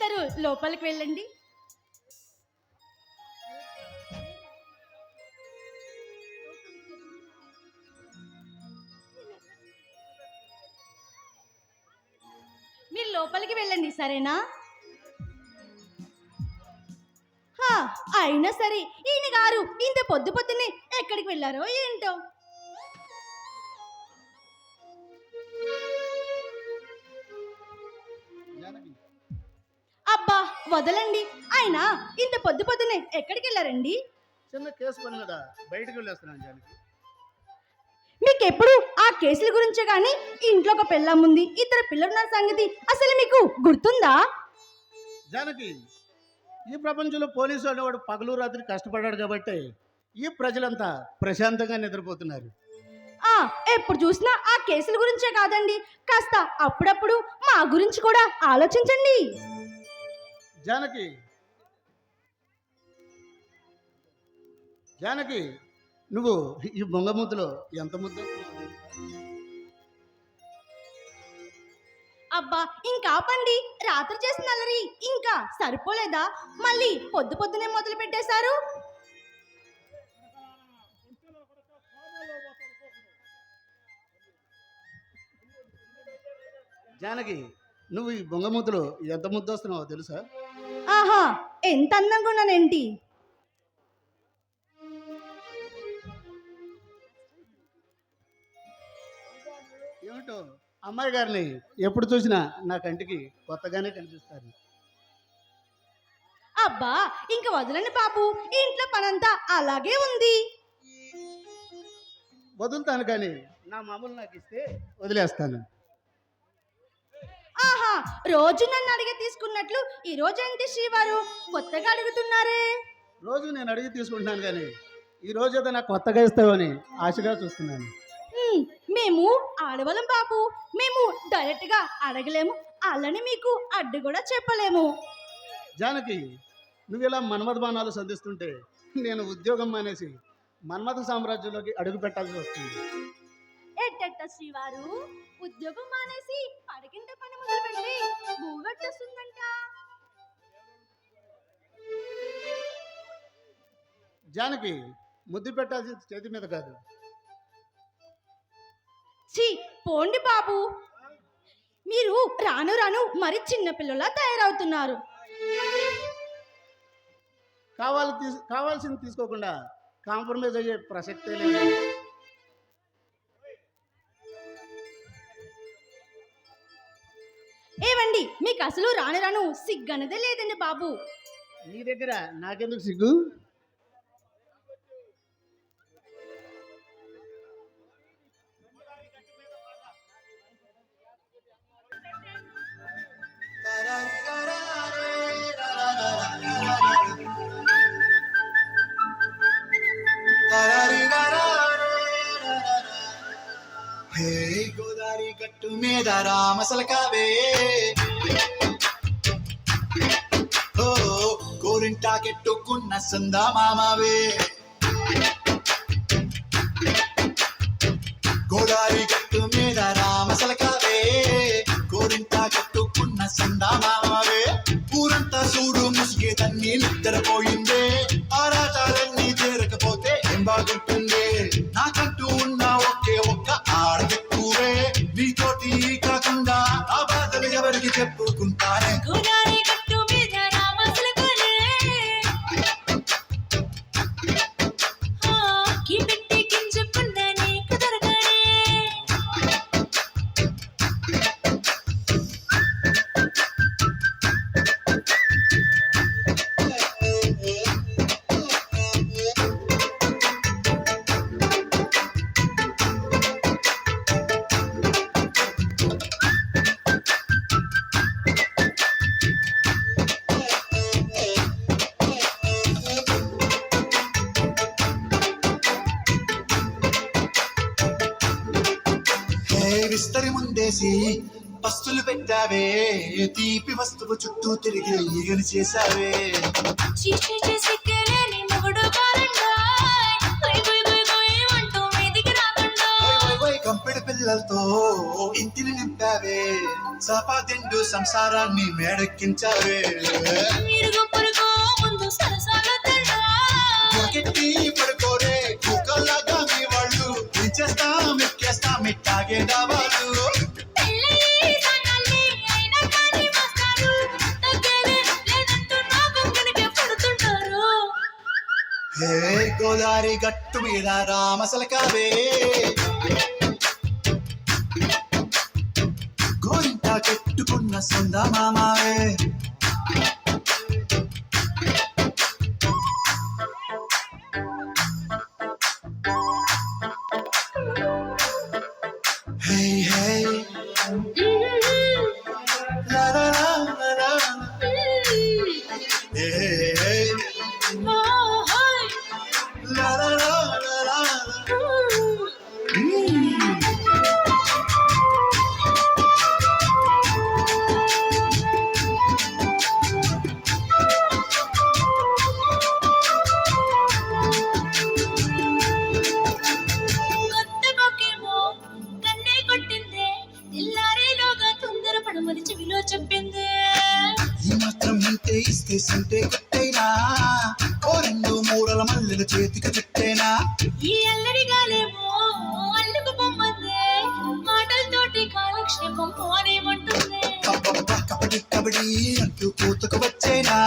మీరిద్దరు లోపలికి వెళ్ళండి. మీరు లోపలికి వెళ్ళండి సరేనా? హా, అయినా సరే ఈయన గారు ఇంత పొద్దు పొద్దున్నే ఎక్కడికి వెళ్ళారో ఏంటో? వదలండి. ఆయన ఇంత పొద్దు పొద్దునే ఎక్కడికి వెళ్ళారండి? చిన్న కేసు పని మీద బయటకు వెళ్ళేస్తున్నాను జానకి మీకు ఎప్పుడు ఆ కేసుల గురించే కానీ ఇంట్లో ఒక పెళ్ళం ఉంది ఇద్దరు పిల్లలున్న సంగతి అసలు మీకు గుర్తుందా? జానకి ఈ ప్రపంచంలో పోలీసు అనేవాడు పగలు రాత్రి కష్టపడ్డాడు కాబట్టి ఈ ప్రజలంతా ప్రశాంతంగా నిద్రపోతున్నారు. ఆ ఎప్పుడు చూసినా ఆ కేసుల గురించే కాదండి. కాస్త అప్పుడప్పుడు మా గురించి కూడా ఆలోచించండి. జానకి. జానకి నువ్వు ఈ బొంగ ముద్దులో ఎంత ముద్దు? అబ్బా ఇంకా ఆపండి. రాత్రి చేసిన అల్లరి. ఇంకా సరిపోలేదా? మళ్ళీ పొద్దు పొద్దునే మొదలు పెట్టేశారు. జానకి నువ్వు ఈ బొంగ ముద్దులో ఎంత ముద్దు వస్తున్నావో తెలుసా? ఆహా ఎంత అందంగా ఉన్నానేంటి? ఏమిటో? అమ్మాయి గారిని ఎప్పుడు చూసినా నా కంటికి కొత్తగానే కనిపిస్తారు. అబ్బా ఇంక వదలండి బాబు. ఇంట్లో పనంతా అలాగే ఉంది. వదులుతాను కానీ నా మామూలు నాకు ఇస్తే వదిలేస్తాను. రోజు నన్ను అడిగి తీసుకున్నట్లు ఈ రోజు ఏంటి శ్రీవారు? కొత్తగా అడుగుతున్నారే. రోజు నేను అడిగి తీసుకుంటున్నాను కానీ ఈ రోజు ఏదో నాకు కొత్తగా ఇస్తావని ఆశగా చూస్తున్నాను. మేము ఆడవాళ్ళం బాబు. మేము డైరెక్ట్గా అడగలేము. అలానే మీకు అడ్డు కూడా చెప్పలేము. జానకి నువ్వు ఇలా మన్మథ బాణాలు సంధిస్తుంటే నేను ఉద్యోగం మానేసి మన్మథ సామ్రాజ్యంలోకి అడుగు పెట్టాల్సి వస్తుంది. ఎట్టెట్ట శ్రీవారు? ఉద్యోగం మానేసి పడకింట పని మొదలు జానకి ముద్దు పెట్టాల్సిన చేతి మీద కాదు. ఛీ పోండి బాబు. మీరు రాను రాను మరి చిన్నపిల్లలా తయారవుతున్నారు. కావాలి తీసు కావాల్సింది తీసుకోకుండా కాంప్రమైజ్ అయ్యే ప్రసక్తే లేదు. మీకు అసలు రాను రాను సిగ్గనదే లేదండి బాబు. నీ దగ్గర నాకెందుకు సిగ్గు? హే గోదారి గట్టు మీద రామసలకావే ఓ గోరింటాకెట్టుకున్న సందా మామావే గోదారి గట్టు మీద రామసలకావే. గోరింటా కట్టుకున్న సందా మామావే ఊరంతా చూడు ముసిగే తన్ని ముందేసి పస్తులు పెట్టావే తీపి వస్తువు చుట్టూ తిరిగి చేసి ఓయ్ ఓయ్ కంపెడి పిల్ల పిల్లలతో ఇంటిని నింపావే. సపాదిండు సంసారాన్ని మేడెక్కించావే. మొకెట్టి పడుకోరే కుక్కలాగా మీ వాళ్ళు. ఇచ్చేస్తాం ఎక్కేస్తాం ఇట్టాగే గోదారి గట్టు మీద రామసలకావే గోరింట చెట్టుకున్న సొంద ఉంటే ఇస్తే సంటే కొట్టేనా? ఓ రెండు మూరల మల్లెల చేతికి చుట్టేనా? ఈ అల్లరి గాలేమో అల్లుకు పొమ్మందే. మాటలతోటి కాలక్షేపం పోనేమంటుంది అంటూ కూతకు వచ్చేనా?